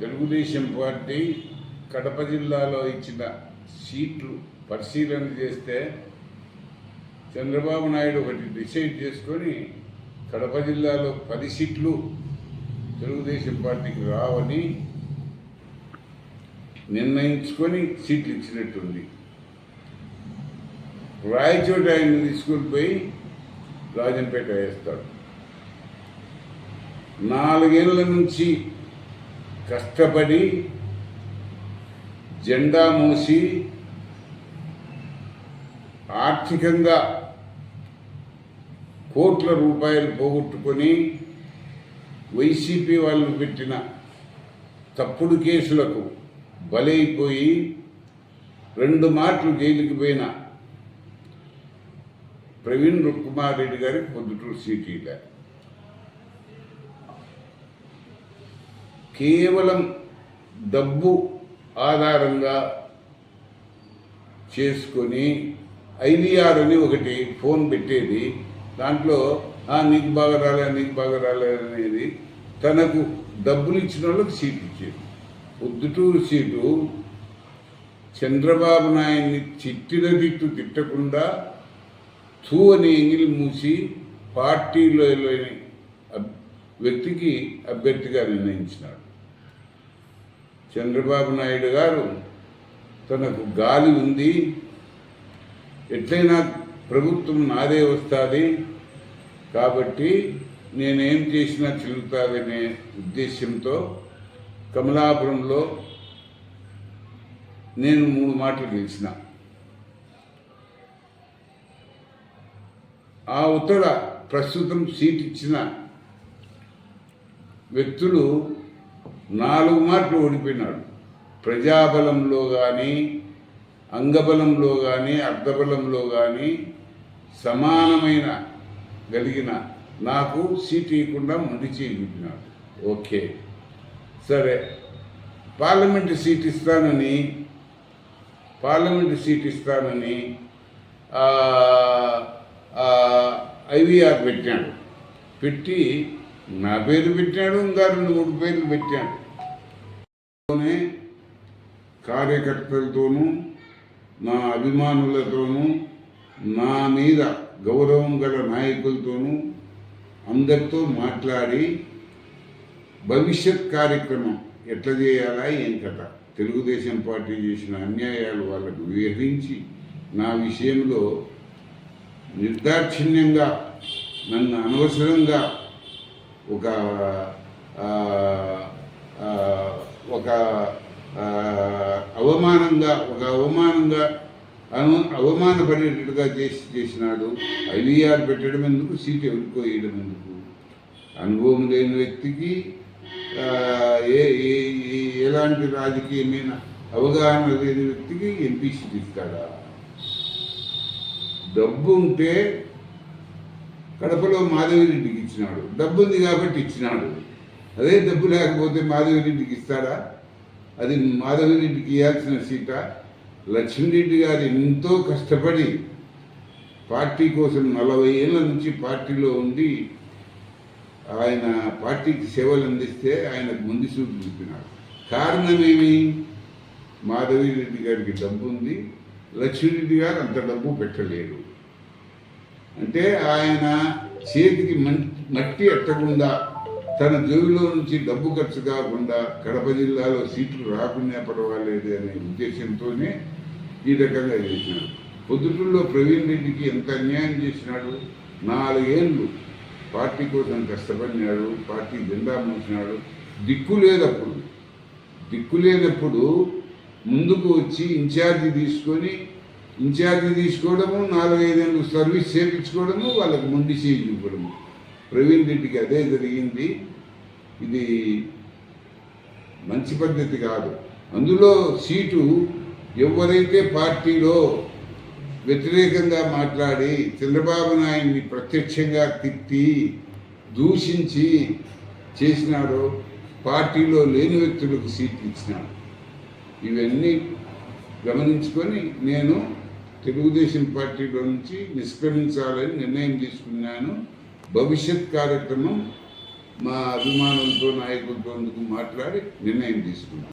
Telugu Desam party Kadapa జిల్లాలో ఇచ్చిన సీట్లు పరిశీలన చేస్తే చంద్రబాబు నాయుడు ఒకటి డిసైడ్ చేసుకొని కడప జిల్లాలో పది సీట్లు తెలుగుదేశం పార్టీకి రావని నిర్ణయించుకొని సీట్లు ఇచ్చినట్టుంది. రాయచోట ఆయన తీసుకుని పోయి రాజంపేట వేస్తాడు. నాలుగేళ్ళ నుంచి కష్టపడి జెండా మూసి ఆర్థికంగా కోట్ల రూపాయలు పోగొట్టుకొని వైసీపీ వాళ్ళు పెట్టిన తప్పుడు కేసులకు బలైపోయి రెండు మాటలు జైలుకి పోయిన ప్రవీణ్ కుమార్ రెడ్డి గారికి పొద్దుటూరు సీట్ గారు కేవలం డబ్బు ఆధారంగా చేసుకొని ఐవీఆర్ అని ఒకటి ఫోన్ పెట్టేది. దాంట్లో "ఆ, నీకు బాగా రాలే నీకు బాగా రాలే అనేది తనకు డబ్బులు ఇచ్చిన వాళ్ళకి సీట్ ఇచ్చేది. పొద్దుటూరు సీటు చంద్రబాబు నాయుడిని చిట్టిన తిట్టు తిట్టకుండా తూ అని ఎంగిలి మూసి పార్టీలో అబ్- వ్యక్తికి అభ్యర్థిగా నిర్ణయించినాడు. చంద్రబాబు నాయుడు గారు తనకు గాలి ఉంది. ఎట్లయినా ప్రభుత్వం నాదే వస్తుంది. కాబట్టి నేనేం చేసినా చెల్లుతాదనే ఉద్దేశంతో కమలాపురంలో నేను మూడు మాటలు గెలిచిన. ఆ ఉత్తర ప్రస్తుతం సీట్ ఇచ్చిన వ్యక్తులు నాలుగు మార్కులు ఓడిపోయినాడు. ప్రజాబలంలో కానీ అంగబలంలో కానీ అర్ధబలంలో కానీ సమానమైన కలిగిన నాకు సీట్ ఇవ్వకుండా మొండి చేయించినాడు ఓకే. సరే. పార్లమెంటు సీట్ ఇస్తానని పార్లమెంటు సీట్ ఇస్తానని ఐవీఆర్ పెట్టాడు పెట్టి నా పేరు పెట్టాడు ఇంకా రెండు మూడు పేర్లు పెట్టాడు కార్యకర్తలతోనూ నా అభిమానులతోనూ నా మీద గౌరవం గల నాయకులతోనూ అందరితో మాట్లాడి భవిష్యత్ కార్యక్రమం ఎట్లా చేయాలా ఏం కథ? తెలుగుదేశం పార్టీ చేసిన అన్యాయాలు వాళ్ళకు వివరించి నా విషయంలో నిర్దాక్షిణ్యంగా నన్ను అనవసరంగా ఒక ఒక అవమానంగా ఒక అవమానంగా అను అవమానపడేటట్టుగా చేసి చేసినాడు. ఐవీఆర్ పెట్టడం ఎందుకు? సీట్ ఎవరికో వేయడం ఎందుకు? అనుభవం లేని వ్యక్తికి ఏ ఏ- ఏ- ఎలాంటి రాజకీయమైన అవగాహన లేని వ్యక్తికి ఎంపీ సీట్ ఇస్తాడా? డబ్బు ఉంటే కడపలో మాధవిరెడ్డికి ఇచ్చినాడు. డబ్బు ఉంది కాబట్టి ఇచ్చినాడు. అదే డబ్బు లేకపోతే మాధవిరెడ్డికి ఇస్తాడా? అది మాధవిరెడ్డికి ఇవ్వాల్సిన సీట? లక్ష్మీరెడ్డి గారు ఎంతో కష్టపడి పార్టీ కోసం నలభై ఏళ్ళ నుంచి పార్టీలో ఉండి ఆయన పార్టీకి సేవలు అందిస్తే ఆయనకు ముందు చూపు చూపినాడు. కారణమేమి? మాధవిరెడ్డి గారికి డబ్బు ఉంది. లక్ష్మీరెడ్డి గారు అంత డబ్బు పెట్టలేరు అంటే ఆయన చేతికి మట్టి ఎట్టకుండా తన జోబిలో నుంచి డబ్బు ఖర్చు కాకుండా కడప జిల్లాలో సీట్లు రాకుండా పర్వాలేదు అనే ఉద్దేశంతోనే ఈ రకంగా చేసినాడు పొద్దుటూరులో ప్రవీణ్ రెడ్డికి ఎంత అన్యాయం చేసినాడు? నాలుగేళ్ళు పార్టీ కోసం కష్టపడినాడు పార్టీ జెండా మూసినాడు. దిక్కు లేదప్పుడు దిక్కు లేనప్పుడు ముందుకు వచ్చి ఇన్ఛార్జి తీసుకొని ఇన్ఛార్జి తీసుకోవడము నాలుగైదేళ్ళు సర్వీస్ చేయించుకోవడము వాళ్ళకు ముందు చేయించుకోవడము ప్రవీణ్ రెడ్డికి అదే జరిగింది. ఇది మంచి పద్ధతి కాదు. అందులో సీటు ఎవరైతే పార్టీలో వ్యతిరేకంగా మాట్లాడి చంద్రబాబు నాయుడిని ప్రత్యక్షంగా తిట్టి దూషించి చేసినాడో పార్టీలో లేని వ్యక్తులకు సీట్లు ఇచ్చినాడు. ఇవన్నీ గమనించుకొని నేను తెలుగుదేశం పార్టీలో నుంచి నిష్క్రమించాలని నిర్ణయం తీసుకున్నాను. భవిష్యత్ కార్యక్రమం మా అభిమానులతో నాయకులతో మాట్లాడి నిర్ణయం తీసుకుంటాం.